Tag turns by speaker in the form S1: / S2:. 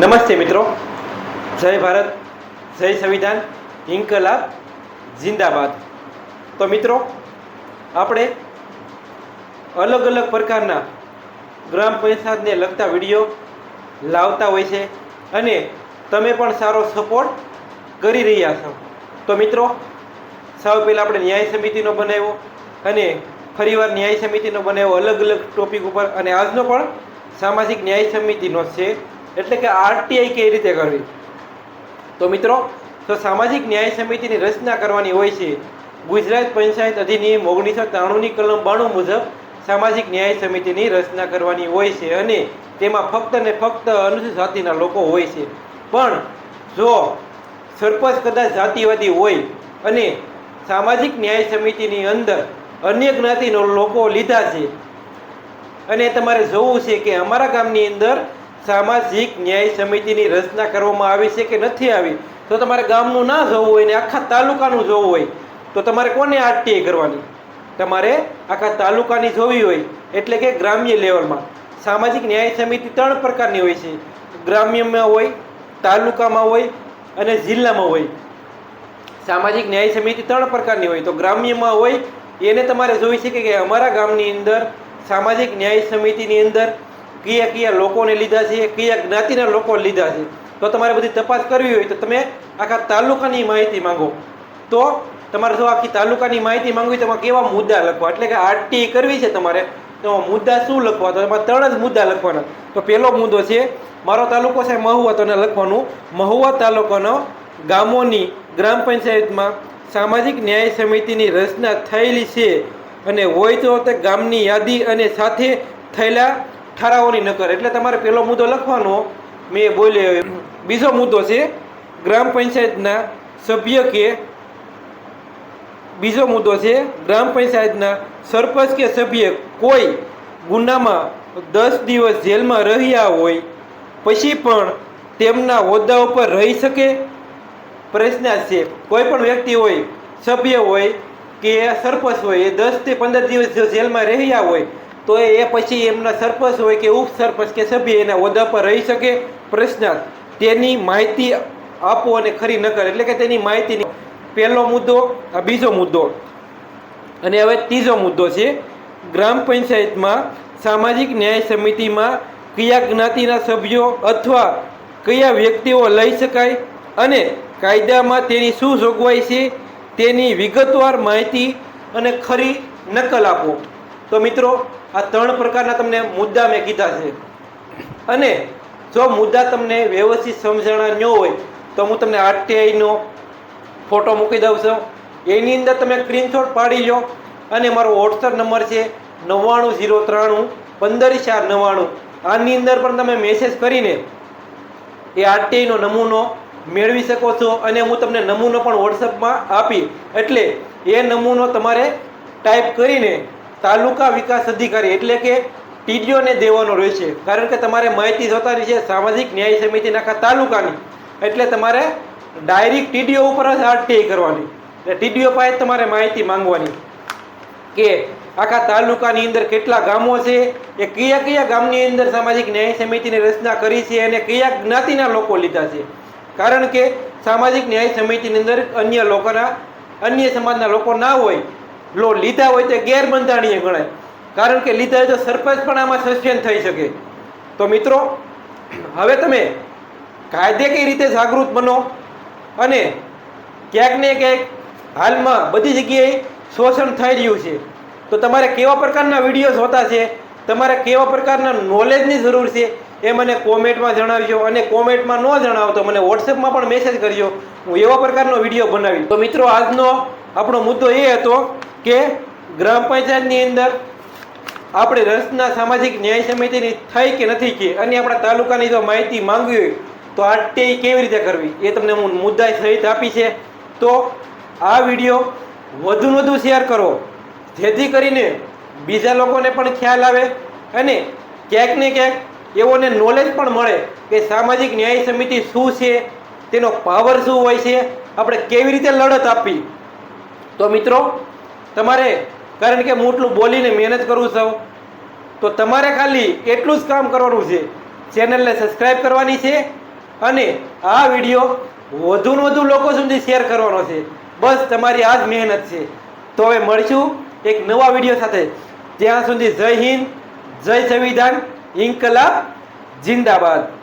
S1: નમસ્તે મિત્રો. જય ભારત, જય સંવિધાન, ઇન્કલાબ, જિંદાબાદ. તો મિત્રો, આપણે અલગ અલગ પ્રકારના ગ્રામ પંચાયતને લગતા વીડિયો લાવતા હોય છે અને તમે પણ સારો સપોર્ટ કરી રહ્યા છો. તો મિત્રો, સૌ પહેલાં આપણે ન્યાય સમિતિનો બનાવ્યો અને ફરીવાર ન્યાય સમિતિનો બનાવ્યો અલગ અલગ ટોપિક ઉપર. અને આજનો પણ સામાજિક ન્યાય સમિતિનો છે. એટલે કે આરટીઆઈ કઈ રીતે કરવી. તો મિત્રો, તો સામાજિક ન્યાય સમિતિની રચના કરવાની હોય છે. ગુજરાત પંચાયત અધિનિયમ ઓગણીસો ત્રાણુંની કલમ બાણું મુજબ સામાજિક ન્યાય સમિતિની રચના કરવાની હોય છે અને તેમાં ફક્ત ને ફક્ત અનુસૂચિત જાતિના લોકો હોય છે. પણ જો સરપંચ કદાચ જાતિવાદી હોય અને સામાજિક ન્યાય સમિતિની અંદર અન્ય જ્ઞાતિનો લોકો લીધા છે અને તમારે જોવું છે કે અમારા ગામની અંદર સામાજિક ન્યાય સમિતિની રચના કરવામાં આવી છે કે નથી આવી? તો તમારે ગામનું ના જોવું હોય ને આખા તાલુકાનું જોવું હોય, તો તમારે કોને આરટીઆઈ કરવાની? તમારે આખા તાલુકાની જોવી હોય, એટલે કે ગ્રામ્ય લેવલમાં. સામાજિક ન્યાય સમિતિ ત્રણ પ્રકારની હોય છે. ગ્રામ્યમાં હોય, તાલુકામાં હોય અને જિલ્લામાં હોય. સામાજિક ન્યાય સમિતિ ત્રણ પ્રકારની હોય. તો ગ્રામ્યમાં હોય, એને તમારે જોઈ છે કે અમારા ગામની અંદર સામાજિક ન્યાય સમિતિની અંદર કયા કયા લોકોને લીધા છે કયા જ્ઞાતિના લોકો લીધા છે. તો તમારે બધી તપાસ કરવી હોય તો તમે આખા તાલુકાની માહિતી માંગો. તો તમારે જો આખી તાલુકાની માહિતી માંગવી તો એમાં કેવા મુદ્દા લખવા? એટલે કે આરટી કરવી છે તમારે. તો મુદ્દા શું લખવા? તો એમાં ત્રણ જ મુદ્દા લખવાના. તો પહેલો મુદ્દો છે, મારો તાલુકો છે મહુવા, તો લખવાનું, મહુવા તાલુકાનો ગામોની ગ્રામ પંચાયતમાં સામાજિક ન્યાય સમિતિની રચના થયેલી છે. અને હોય તો તે ગામની યાદી અને સાથે થયેલા ઠરાવોની નકર. એટલે તમારે પહેલો મુદ્દો લખવાનો. મેં બોલ્યો બીજો મુદ્દો છે, ગ્રામ પંચાયતના સભ્ય કે બીજો મુદ્દો છે, ગ્રામ પંચાયતના સરપંચ કે સભ્ય કોઈ ગુનામાં દસ દિવસ જેલમાં રહ્યા હોય, પછી પણ તેમના હોદ્દા ઉપર રહી શકે? પ્રશ્ન છે. કોઈ પણ વ્યક્તિ હોય, સભ્ય હોય કે સરપંચ હોય, એ દસથી પંદર દિવસ જેલમાં રહ્યા હોય તો એ પછી એમના સરપંચ હોય કે ઉપસરપંચ કે સભ્ય એના હોદ્દા પર રહી શકે પ્રશ્નાર્થ તેની માહિતી આપો અને ખરી નકર એટલે કે તેની માહિતી પહેલો મુદ્દો, આ બીજો મુદ્દો અને હવે ત્રીજો મુદ્દો છે, ગ્રામ પંચાયતમાં સામાજિક ન્યાય સમિતિમાં કયા જ્ઞાતિના સભ્યો અથવા કયા વ્યક્તિઓ લઈ શકાય અને કાયદામાં તેની શું જોગવાઈ છે તેની વિગતવાર માહિતી અને ખરી નકલ આપો. તો મિત્રો, આ ત્રણ પ્રકારના તમને મુદ્દા મેં કીધા છે. અને જો મુદ્દા તમને વ્યવસ્થિત સમજણા ન હોય, તો હું તમને આરટીઆઈનો ફોટો મૂકી દઉં છું. એની અંદર તમે સ્ક્રીનશોટ પાડી લો અને મારો વોટ્સઅપ નંબર છે નવ્વાણું ઝીરો ત્રાણું પંદર ચાર નવ્વાણું. આની અંદર પણ તમે મેસેજ કરીને એ આરટીઆઈનો નમૂનો મેળવી શકો છો અને હું તમને નમૂનો પણ વોટ્સઅપમાં આપી. એટલે એ નમૂનો તમારે ટાઈપ કરીને તાલુકા વિકાસ અધિકારી એટલે કે ટીડીઓને દેવાનો રહેશે કારણ કે તમારે માહિતી જોતાની છે, સામાજિક ન્યાય સમિતિના આખા તાલુકાની. એટલે તમારે ડાયરેક્ટ ટીડીઓ ઉપર જ આરટીઆઈ કરવાની. એટલે ટીડીઓ પાસે તમારે માહિતી માંગવાની કે આખા તાલુકાની અંદર કેટલા ગામો છે, એ કયા કયા ગામની અંદર સામાજિક ન્યાય સમિતિની રચના કરી છે અને કયા જ્ઞાતિના લોકો લીધા છે. કારણ કે સામાજિક ન્યાય સમિતિની અંદર અન્ય લોકોના, અન્ય સમાજના લોકો ના હોય લો, લીધા હોય તે ગેરબંધાણીય ગણાય. કારણ કે લીધા હોય તો સરપંચ પણ આમાં સસ્પેન્ડ થઈ શકે. તો મિત્રો, હવે તમે કાયદે કઈ રીતે જાગૃત બનો અને ક્યાંક ને ક્યાંક હાલમાં બધી જગ્યાએ શોષણ થઈ રહ્યું છે. તો તમારે કેવા પ્રકારના વીડિયો જોતા છે? તમારે કેવા પ્રકારના નોલેજની જરૂર છે? એ મને કોમેન્ટમાં જણાવજો અને કોમેન્ટમાં ન જણાવો તો મને વોટ્સએપમાં પણ મેસેજ કરજો. હું એવા પ્રકારનો વીડિયો બનાવી તો મિત્રો, આજનો આપણો મુદ્દો એ હતો કે ગ્રામ પંચાયતની અંદર આપણે રસના સામાજિક ન્યાય સમિતિની થઈ કે નથી કે અને આપણા તાલુકાની જો માહિતી માંગવી હોય તો આરટીઆઈ કેવી રીતે કરવી? એ તમને હું મુદ્દા સહિત આપી છે. તો આ વીડિયો વધુ વધુ શેર કરો. જેથી કરીને બીજા લોકોને પણ ખ્યાલ આવે અને ક્યાંક ને ક્યાંક એવોને નોલેજ પણ મળે કે સામાજિક ન્યાય સમિતિ શું છે, તેનો પાવર શું હોય છે, આપણે કેવી રીતે લડત આપવી? તો મિત્રો તમારે, કારણ કે હું એટલું બોલીને મહેનત કરું છું, તો તમારે ખાલી એટલું જ કામ કરવાનું છે. ચેનલને સબસ્ક્રાઈબ કરવાની છે અને આ વીડિયો વધુને વધુ લોકો સુધી શેર કરવાનો છે. બસ તમારી આ જ મહેનત છે. તો હવે મળશું એક નવા વીડિયો સાથે. ત્યાં સુધી જય હિન્દ, જય સંવિધાન, ઇન્કલાબ, જિંદાબાદ.